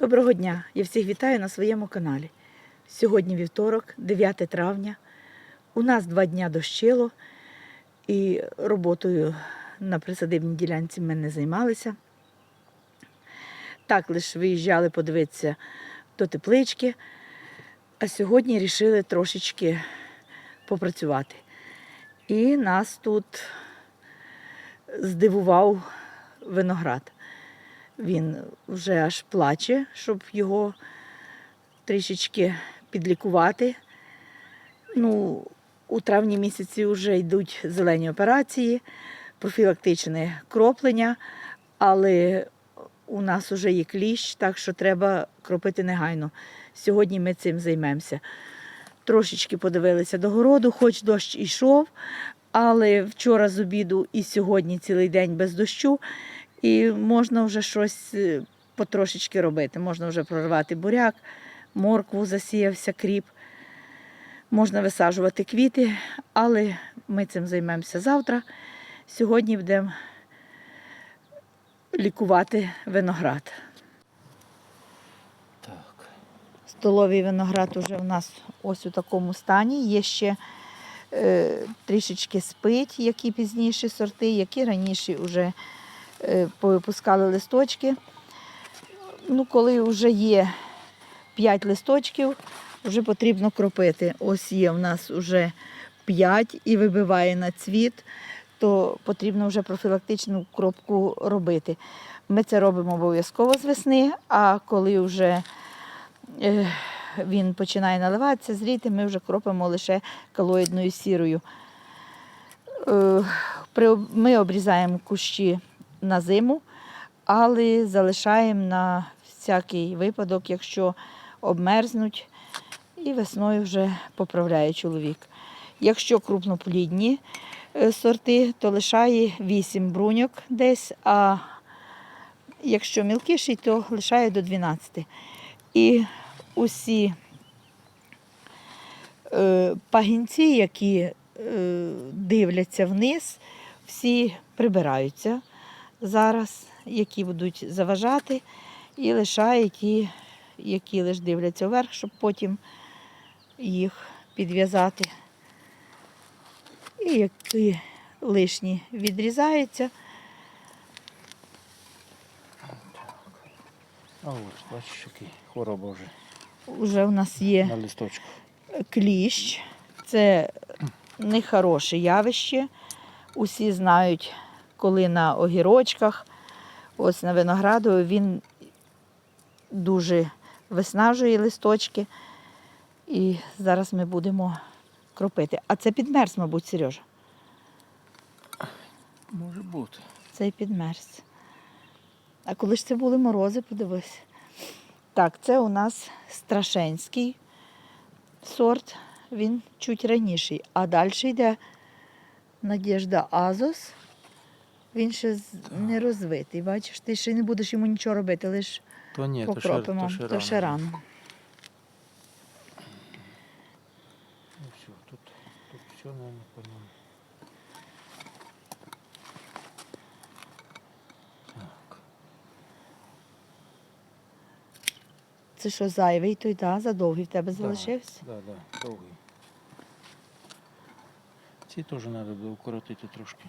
Доброго дня! Я всіх вітаю на своєму каналі. Сьогодні вівторок, 9 травня. У нас два дня дощило, і роботою на присадибній ділянці ми не займалися. Так лише виїжджали подивитися до теплички, а сьогодні вирішили трошечки попрацювати. І нас тут здивував виноград. Він вже аж плаче, щоб його трішечки підлікувати. Ну, у травні місяці вже йдуть зелені операції, профілактичне кроплення, але у нас вже є кліщ, так що треба кропити негайно. Сьогодні ми цим займемося. Трошечки подивилися до городу, хоч дощ ішов, але вчора з обіду і сьогодні цілий день без дощу. І можна вже щось е, потрошечки робити. Можна вже проривати буряк, моркву засіявся кріп, можна висаджувати квіти, але ми цим займемося завтра. Сьогодні будемо лікувати виноград. Так. Столовий виноград уже у нас ось у такому стані. Є ще е, трішечки спить, які пізніші сорти, які раніше вже повипускали листочки. Ну, коли вже є 5 листочків, вже потрібно кропити. Ось є у нас вже 5 і вибиває на цвіт, то потрібно вже профілактичну кропку робити. Ми це робимо обов'язково з весни, а коли вже е, він починає наливатися, зріти, ми вже кропимо лише калоїдною сірою. Е, Ми обрізаємо кущі на зиму, але залишаємо на всякий випадок, якщо обмерзнуть, і весною вже поправляє чоловік. Якщо крупноплідні е, сорти, то лишає 8 бруньок десь, а якщо мілкіший, то лишає до 12. І усі е, пагінці, які е, дивляться вниз, всі прибираються зараз, які будуть заважати, і лишає ті, які лише дивляться вверх, щоб потім їх підв'язати. І які лишні відрізаються. А ось, бачиш, який хвороба вже Уже у нас є на листочку. кліщ. Це нехороше явище. Усі знають, коли на огірочках, ось на винограду, він дуже виснажує листочки. І зараз ми будемо кропити. А це підмерз, мабуть, Сережа. Може бути. Цей підмерз. А коли ж це були морози, подивись. Так, це у нас страшенський сорт, він чуть раніший. А далі йде Надєжда Азос. Він ще з- не розвитий. Бачиш, ти ще не будеш йому нічого робити, лише То ні, то ще, покропимо. то ще, То ще рано. Ну, все, тут, тут все, наверное, по ньому. Так. Це що, зайвий той, да, задовгий в тебе залишився? Да, да, довгий. Ці теж треба було укоротити трошки.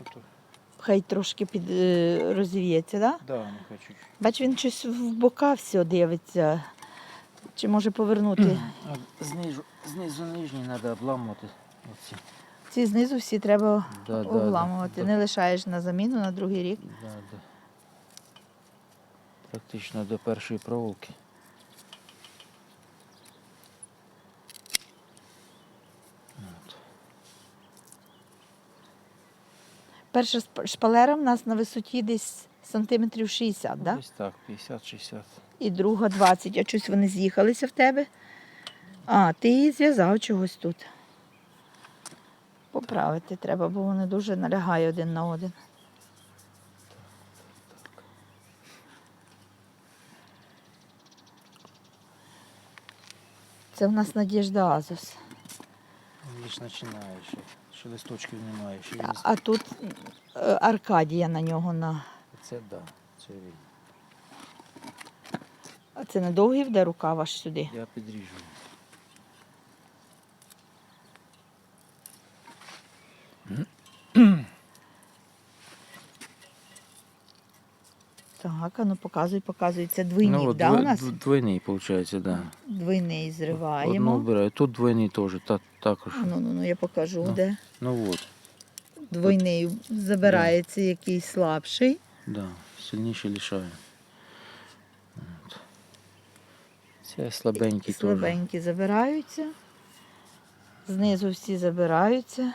Ото, Хай трошки під, е, розвіється, так? Да? да, чуть. Бач, він щось в бока все дивиться. Чи може повернути? Знизу, знизу нижній треба обламувати. Оці. Ці знизу всі треба Да, да, обламувати. да, Не лишаєш на заміну на другий рік. Да, да. Практично до першої проволоки. Перша шпалера в нас на висоті десь сантиметрів 60, Ну, да? Десь так, 50-60. і друга 20. А щось вони з'їхалися в тебе. А, ти її зв'язав чогось тут. Поправити треба, бо вони дуже налягає один на один. Це в нас Надіжда Азос. Лише починає ще. Листочків немає. Ще він... А, тут е, Аркадія на нього на. Це да, це він. А це не довгий вде рукав аж сюди. Я підріжу. Так, а ну показуй, показуй. Це ну, от да, у нас? двойний, виходить, так. Да. Двійний Одну зриваємо. вбираю. Тут двойний теж, та, також. Ну, ну, ну, я покажу, Ну. де. Ну от, Двойний забирається якийсь слабший. да, сильніше лишаю. От. Це слабенький теж. Слабенькі забираються. Знизу всі забираються.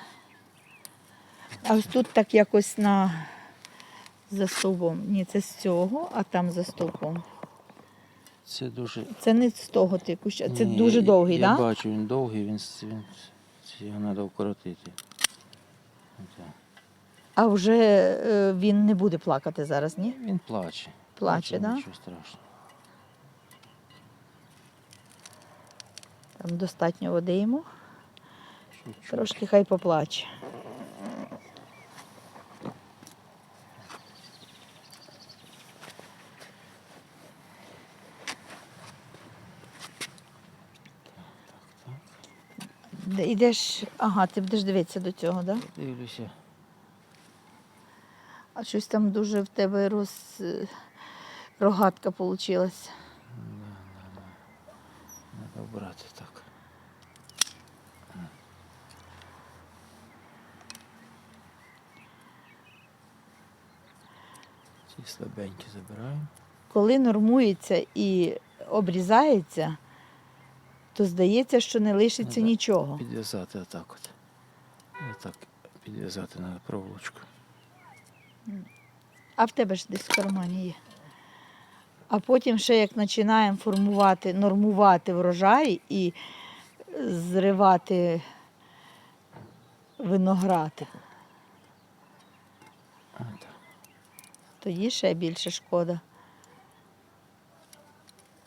А ось тут так якось на за стовбом. Ні, це з цього, а там за стовбом. Це дуже. Це не з того типу, що- це Ні, дуже довгий, я так? Да? бачу, він довгий, він, він його треба вкоротити. От, А вже е, він не буде плакати зараз, ні? Він плаче. Плаче, Нічого- да? Нічого страшного. Там достатньо води йому. Чуть-чуть. Трошки хай поплаче. Де Ідеш, ага, ти будеш дивитися до цього, так? Да? Дивлюся. А щось там дуже в тебе роз... рогатка вийшла. Треба брати так. Ці слабенькі забираємо. Коли нормується і обрізається, то здається, що не лишиться Ну, нічого. Підв'язати отак от. Отак підв'язати на проволочку. А в тебе ж десь в кармані є. А потім ще як починаємо формувати, нормувати врожай і зривати виноград, тоді ще більше шкода.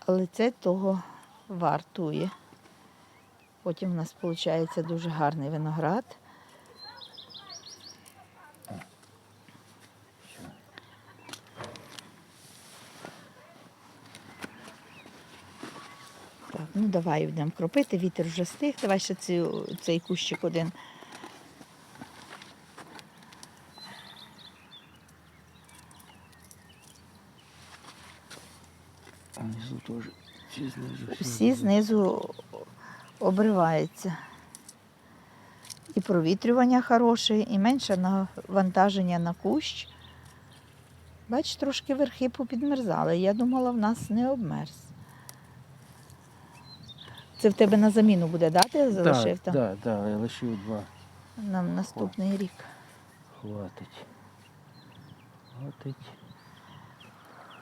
Але це того вартує. Потім в нас виходить дуже гарний виноград. Так, ну давай будемо кропити, вітер вже стих. Давай ще цю, цей кущик один. Внизу теж. Всі знизу. Обриваються. І провітрювання хороше, і менше навантаження на кущ. Бач, трошки верхи попідмерзали. Я думала, в нас не обмерз. Це в тебе на заміну буде, да? Ти залишив там? так, так, я лишив два. Нам наступний рік. Хватить. Хватить.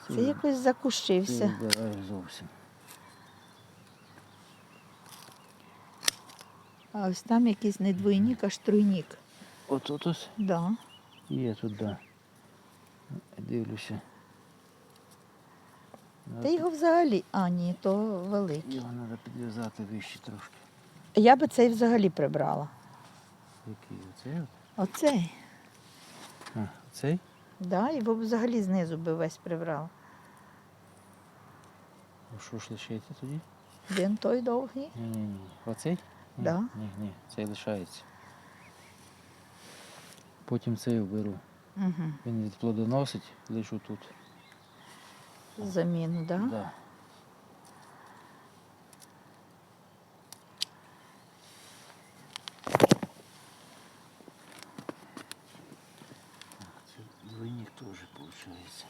Це якось закущився. вбираю зовсім. А ось там якийсь не двойник, а штруйник. От от ось Да. є тут, да. Дивлюся. Та його взагалі. А, ні, то великий. Його треба підв'язати вище трошки. Я би цей взагалі прибрала. Який оцей? от? Оцей. А, цей? Да, його б взагалі знизу би весь прибрала. Ну що ж лишається тоді? Він той довгий. Ні, ні, ні. Оцей? Ні, Да. Ні, ні, цей лишається. Потім цей вберу. Угу. Він відплодоносить, лишу тут. Заміну, да? Да. Це Двойник теж виходить.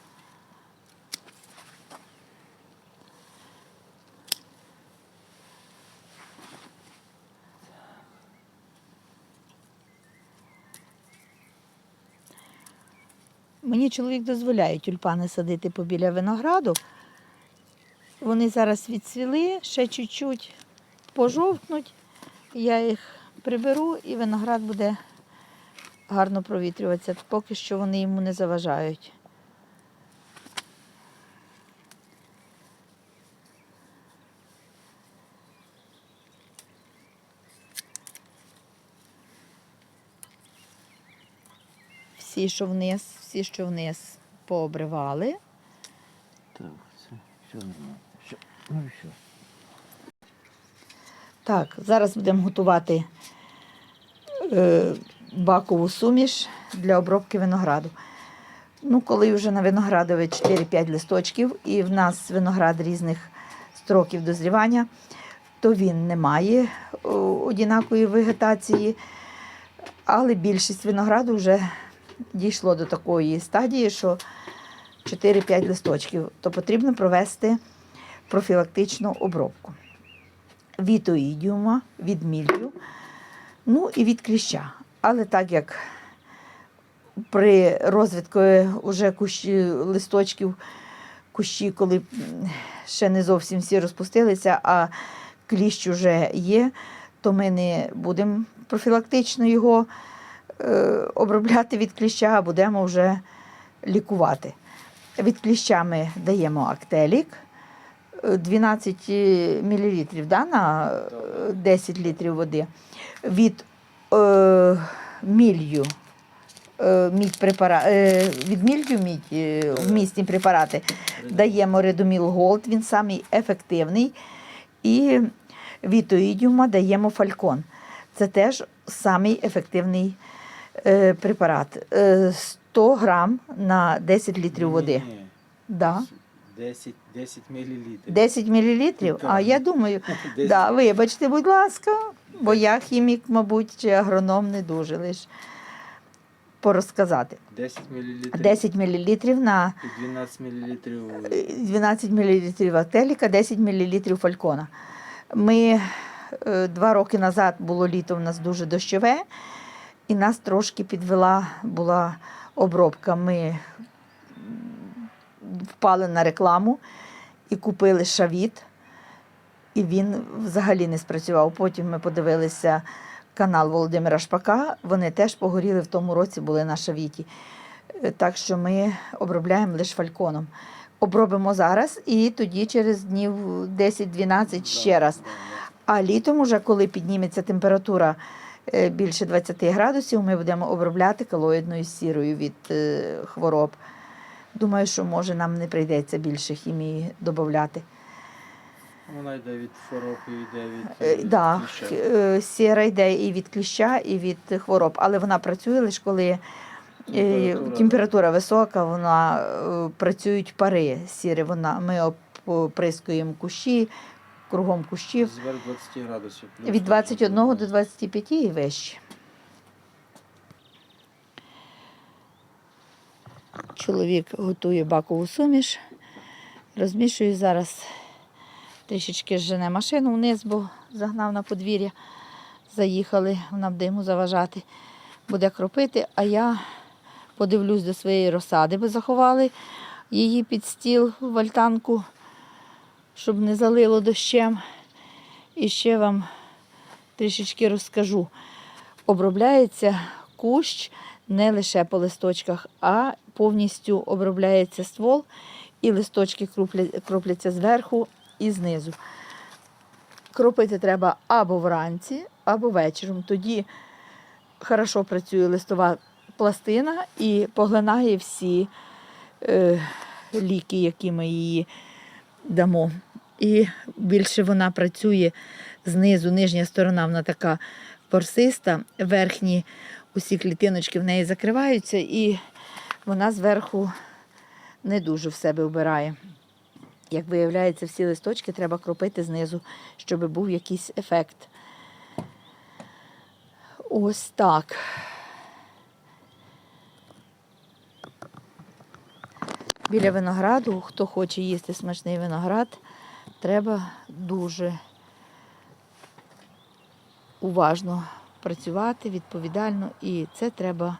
Мені чоловік дозволяє тюльпани садити побіля винограду. Вони зараз відсвіли, ще чуть-чуть пожовкнуть. Я їх приберу і виноград буде гарно провітрюватися. Поки що вони йому не заважають. Всі, що вниз, всі, що вниз, пообривали. Так, це все нормально. Все. Ну і все. Так, зараз будемо готувати е, бакову суміш для обробки винограду. Ну, коли вже на виноградові 4-5 листочків, і в нас виноград різних строків дозрівання, то він не має о, однакової вегетації, але більшість винограду вже дійшло до такої стадії, що 4-5 листочків, то потрібно провести профілактичну обробку від оїдіума, від міллю, ну і від кліща. Але так як при розвитку уже кущі, листочків, кущі, коли ще не зовсім всі розпустилися, а кліщ вже є, то ми не будемо профілактично його обробляти від кліща, а будемо вже лікувати. Від кліща ми даємо актелік. 12 мл да, на е, 10 літрів води. Від е, мілью, е, мідь препара, е, від мілью мідь, е, вмісні препарати даємо редоміл Голд, він самий ефективний. І від оїдіума даємо фалькон. Це теж самий ефективний е, препарат. Е, 100 грам на 10 літрів води. Ні, Да. 10, 10 мл. 10 мл? А я думаю, да, вибачте, будь ласка, бо я хімік, мабуть, чи агроном не дуже лиш порозказати. 10 мл. 10 мл на 12 мл. е, 12 мл ателіка, 10 мл фалькона. Ми е, два роки назад було літо у нас дуже дощове, і нас трошки підвела була обробка. Ми впали на рекламу і купили шавіт, і він взагалі не спрацював. Потім ми подивилися канал Володимира Шпака. Вони теж погоріли в тому році, були на шавіті. Е, Так що ми обробляємо лише фальконом. Обробимо зараз і тоді через днів 10-12 ще раз. А літом, уже коли підніметься температура більше 20 градусів, ми будемо обробляти калоїдною сірою від е, хвороб. Думаю, що може нам не прийдеться більше хімії додати. Вона йде від хвороб і йде від Е, е, Да, кліща. е, сіра йде і від кліща, і від хвороб, але вона працює лише коли е, Температура. температура висока, вона е, працюють пари сіри. Вона ми оприскуємо кущі, кругом кущів Зверх 20 градусів. плюс від 21 до 25 і вище. Чоловік готує бакову суміш. Розмішую зараз трішечки жене машину вниз, бо загнав на подвір'я. Заїхали, вона буде йому заважати, буде кропити, а я подивлюсь до своєї розсади, бо заховали її під стіл в альтанку, щоб не залило дощем. І ще вам трішечки розкажу. Обробляється кущ не лише по листочках, а повністю обробляється ствол, і листочки кропляться зверху і знизу. Кропити треба або вранці, або вечором. Тоді хорошо працює листова пластина і поглинає всі е, ліки, які ми її дамо. І більше вона працює знизу, нижня сторона, вона така порсиста, верхні усі клітиночки в неї закриваються, і вона зверху не дуже в себе вбирає. Як виявляється, всі листочки треба кропити знизу, щоб був якийсь ефект. Ось так. Біля винограду, хто хоче їсти смачний виноград, треба дуже уважно працювати, відповідально, і це треба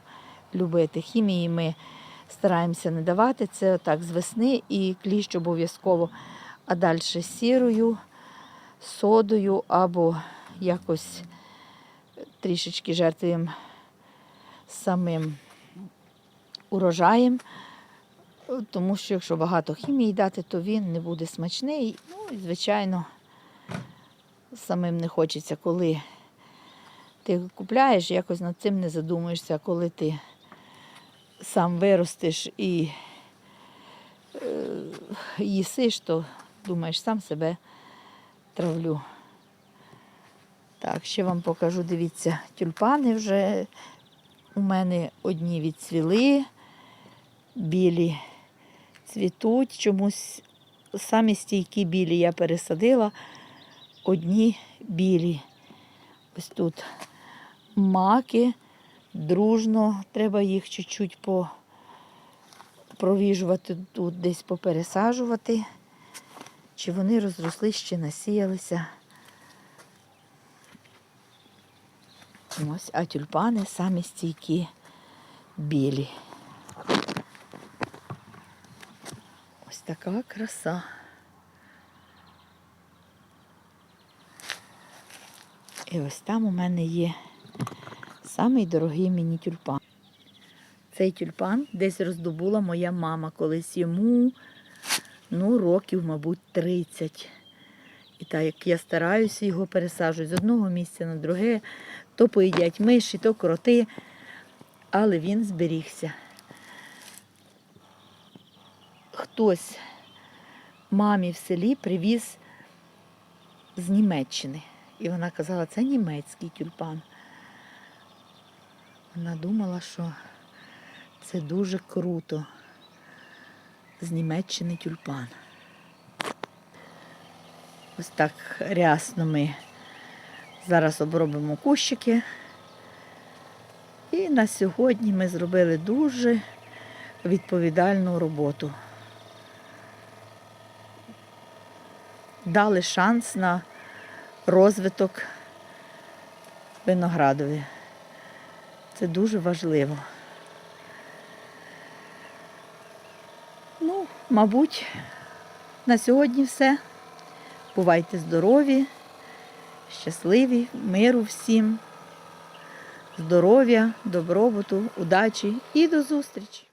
любити. Хімії ми стараємося не давати. Це отак з весни і кліщ обов'язково. А далі сірою, содою або якось трішечки жертвуємо самим урожаєм. Тому що якщо багато хімії дати, то він не буде смачний. Ну і, звичайно, самим не хочеться, коли ти купляєш, якось над цим не задумуєшся, коли ти сам виростеш і е, їсиш, то думаєш, сам себе травлю. Так, ще вам покажу, дивіться, тюльпани вже у мене одні відцвіли, білі цвітуть. Чомусь самі стійкі білі я пересадила, одні білі. Ось тут маки, дружно, треба їх чуть-чуть провіжувати тут, десь попересаджувати. Чи вони розрослись, чи насіялися. Ось, а тюльпани самі стійкі білі. Така краса. І ось там у мене є самий дорогий мені тюльпан. Цей тюльпан десь роздобула моя мама колись йому, ну, років, мабуть, 30. І так як я стараюся його пересаджувати з одного місця на друге, то поїдять миші, то кроти, але він зберігся. Хтось мамі в селі привіз з Німеччини. І вона казала, це німецький тюльпан. Вона думала, що це дуже круто. З Німеччини тюльпан. Ось так рясно ми зараз обробимо кущики. І на сьогодні ми зробили дуже відповідальну роботу. Дали шанс на розвиток виноградові. Це дуже важливо. Ну, мабуть, на сьогодні все. Бувайте здорові, щасливі, миру всім, здоров'я, добробуту, удачі і до зустрічі!